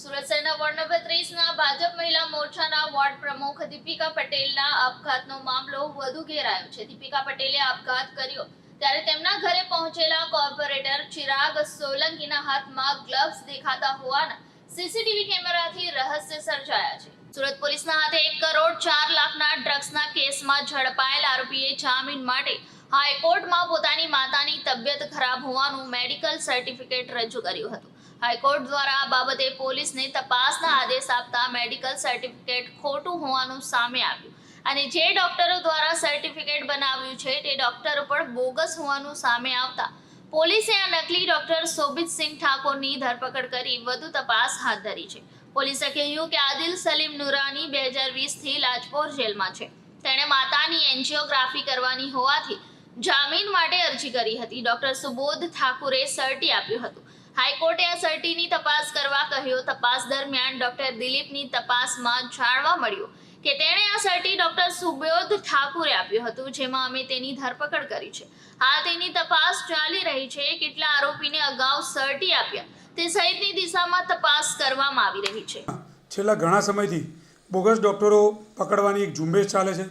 સુરત શહેરના ward number ત્રીસના Bhajap મહિલા મોરચાના વોર્ડ પ્રમુખ દીપિકા પટેલના આપઘાતનો મામલો વધુ ઘેરાયો છે. દીપિકા પટેલે આપઘાત કર્યો ત્યારે તેમના ઘરે પહોંચેલા કોર્પોરેટર ચિરાગ સોલંકીના હાથમાં ગ્લવ્સ દેખાતા હોવાના સીસીટીવી કેમેરાથી રહસ્ય સર્જાયા છે. સુરત પોલીસના હાથે એક કરોડ ચાર લાખના ડ્રગ્સના કેસમાં ઝડપાયેલ આરોપીએ જામીન માટે હાઈકોર્ટમાં પોતાની માતાની તબિયત ખરાબ હોવાનું મેડિકલ સર્ટિફિકેટ રજૂ કર્યું હતું. હાઈકોર્ટ દ્વારા આ બાબતે પોલીસને તપાસના આદેશ આપતા મેડિકલ સર્ટિફિકેટ ખોટું હોવાનું સામે આવ્યું. અને જે ડોક્ટરો દ્વારા સર્ટિફિકેટ બનાવ્યું છે, તે ડોક્ટરો પણ બોગસ હોવાનું સામે આવતા. પોલીસે આ નકલી ડોક્ટર શોભિતસિંહ ઠાકોરની ધરપકડ કરી વધુ તપાસ હાથ ધરી છે. પોલીસે કહ્યું કે આદિલ સલીમ નુરાની બે હજાર વીસથી લાજપોર જેલમાં છે. તેણે માતાની એન્જિયોગ્રાફી કરવાની હોવાથી જામીન માટે અરજી કરી હતી. ડોક્ટર સુબોધ ઠાકુરે સર્ટી આપ્યું હતું. હાઈકોર્ટે આ સર્ટીની તપાસ કરવા કહ્યો. તપાસ દરમિયાન ડોક્ટર દિલીપની તપાસમાં જાણવા મળ્યું કે તેણે આ સર્ટી ડોક્ટર સુબોધ ઠાકુરે આપ્યું હતું, જેમાં અમે તેની ધરપકડ કરી છે. હાલ તેની તપાસ ચાલી રહી છે. કેટલા આરોપીને અગાઉ સર્ટી આપ્યા. તે સહિતની દિશામાં તપાસ કરવામાં આવી રહી છે. છેલ્લા ઘણા સમયથી બોગસ ડૉક્ટરો પકડવાની એક ઝુંબેશ ચાલે છે,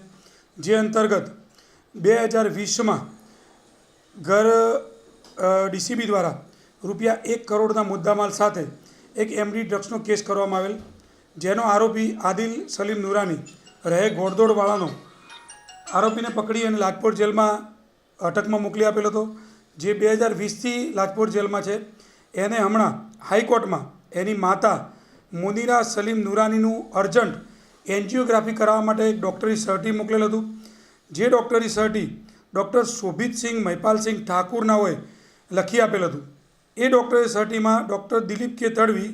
જે અંતર્ગત બે હજાર વીસમાં ઘર ડીસીબી દ્વારા રૂપિયા એક કરોડના મુદ્દામાલ સાથે એક એમડી ડ્રગ્સનો કેસ કરવામાં આવેલ, જેનો આરોપી આદિલ સલીમ નુરાની રહે ઘોડદોડવાળાનો આરોપીને પકડી અને લાજપોર જેલમાં અટકમાં મોકલી આપેલો હતો. જે બે હજાર વીસથી લાજપોર જેલમાં છે. એને હમણાં હાઈકોર્ટમાં એની માતા મુનીરા સલીમ નુરાનીનું અર્જન્ટ એન્જિયોગ્રાફી કરાવવા માટે એક ડૉક્ટરી સર્ટી મોકલેલ હતું. જે ડૉક્ટરી સર્ટી ડૉક્ટર શોભિતસિંહ મહિપાલસિંહ ઠાકુરના હોય લખી આપેલ હતું. એ ડૉક્ટરે સર્ટીમાં doctor Dilip K Tadvi,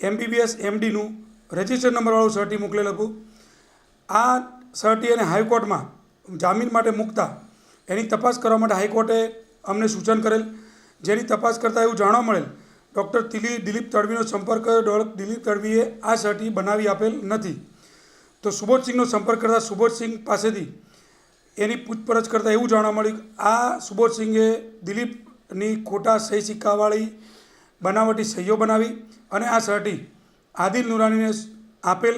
MBBS, એમડીનું register નંબરવાળું સર્ટી મોકલેલ હતું. આ સર્ટી અને હાઈકોર્ટમાં જામીન માટે મૂકતા, એની તપાસ કરવા માટે હાઈકોર્ટે અમને સૂચન કરેલ. જેની તપાસ કરતાં એવું જાણવા મળેલ, ડૉક્ટર દિલીપ દિલીપ તડવીનો સંપર્ક કર્યો દિલીપ તડવીએ આ સર્ટી બનાવી આપેલ નથી. તો સુબોધસિંહનો સંપર્ક કરતાં સુબોધસિંહ પાસેથી એની પૂછપરછ કરતાં એવું જાણવા મળ્યું આ સુબોધસિંહે દિલીપની ખોટા સહી સિક્કાવાળી બનાવટી સહીઓ બનાવી અને આ સર્ટી આદિલ નુરાનીને આપેલ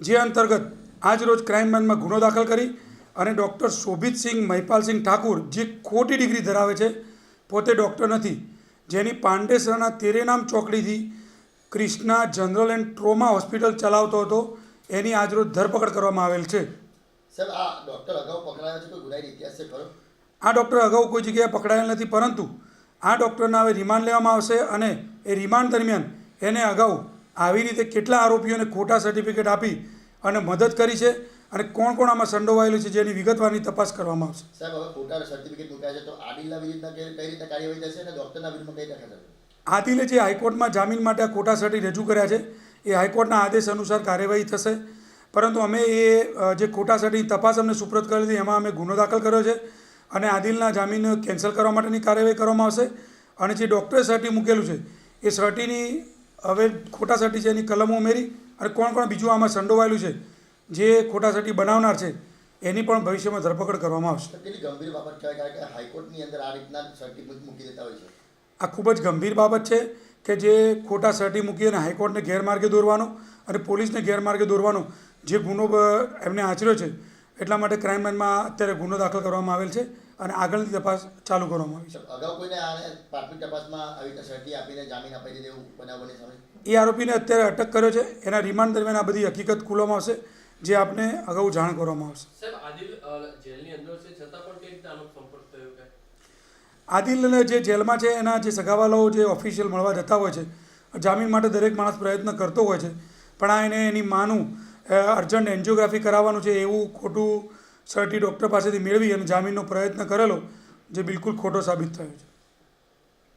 જે અંતર્ગત આજરોજ ક્રાઇમ બ્રાન્ચમાં ગુનો દાખલ કરી અને ડૉક્ટર શોભિતસિંહ મહિપાલસિંહ ઠાકુર જે ખોટી ડિગ્રી ધરાવે છે, પોતે ડૉક્ટર નથી. જેની પાંડેસરાના Terenam ચોકડીથી Krishna general and trauma hospital ચલાવતો હતો, એની આજરોજ ધરપકડ કરવામાં આવેલ છે. સાહેબ, આ ડૉક્ટર અગાઉ પકડાયો છે, કોઈ ગુનાહિત ઇતિહાસ છે ખરો? આ ડૉક્ટર અગાઉ કોઈ જગ્યાએ પકડાયેલ નથી પરંતુ આ ડૉક્ટરના હવે રિમાન્ડ લેવામાં આવશે અને એ રિમાન્ડ દરમિયાન એને અગાઉ આવી રીતે કેટલા આરોપીઓને ખોટા સર્ટિફિકેટ આપી અને મદદ કરી છે અને કોણ કોણ આમાં સંડોવાયેલું છે જેની વિગતવારની તપાસ કરવામાં આવશે. સાહેબ હવે ખોટા સર્ટિફિકેટ મૂક્યા છે તો આદિલના વિરુદ્ધના કઈ કઈ રીતે કાર્યવાહી થશે અને ડોક્ટરના વિરુદ્ધમાં કઈ રીતે આદિલે જે હાઈકોર્ટમાં જામીન માટે આ ખોટા સર્ટી રજૂ કર્યા છે એ હાઈકોર્ટના આદેશ અનુસાર કાર્યવાહી થશે. પરંતુ અમે એ જે ખોટા સર્ટીની તપાસ અમને સુપ્રત કરી હતી એમાં અમે ગુનો દાખલ કર્યો છે. અને આદિલના જામીન કેન્સલ કરવા માટેની કાર્યવાહી કરવામાં આવશે. અને જે ડૉક્ટરે સર્ટી મૂકેલું છે એ સર્ટીની હવે ખોટા સર્ટી છે એની કલમો ઉમેરી અને કોણ કોણ બીજું આમાં સંડોવાયેલું છે જે ખોટા સર્ટી બનાવનાર છે એની પણ ભવિષ્યમાં ધરપકડ કરવામાં આવશે. ગંભીર બાબત કે હાઈકોર્ટની અંદર આ રીતના સર્ટિફિકેટ મૂકી દેતા હોય છે. આ ખૂબ જ ગંભીર બાબત છે કે જે ખોટા સર્ટી મૂકી અને હાઈકોર્ટને ગેરમાર્ગે દોરવાનો અને પોલીસને ગેરમાર્ગે દોરવાનો જે ગુનો એમને આચર્યો છે એટલા માટે ક્રાઇમ બ્રાન્ચમાં અત્યારે ગુનો દાખલ કરવામાં આવેલ છે અને આગળની તપાસ ચાલુ કરવામાં આવી છે. અગાઉ કોઈને પ્રાથમિક તપાસમાં આવી સર્ટી આપીને જામીન અપાઈ દીધે એવું બનાવ સામે એ આરોપીને અત્યારે અટક કર્યો છે. એના રિમાન્ડ દરમિયાન આ બધી હકીકત ખુલવામાં આવશે જે આપને અગાઉ જાણ કરવામાં આવશે. આદિલને જે જેલમાં છે એના જે સગાવાલાઓ જે ઓફિશિયલ મળવા જતા હોય છે જામીન માટે દરેક માણસ પ્રયત્ન કરતો હોય છે પણ આ એને એની માનું અર્જન્ટ એન્જિયોગ્રાફી કરાવવાનું છે એવું ખોટું સર્ટી ડૉક્ટર પાસેથી મેળવી અને જામીનનો પ્રયત્ન કરેલો, જે બિલકુલ ખોટો સાબિત થયો છે.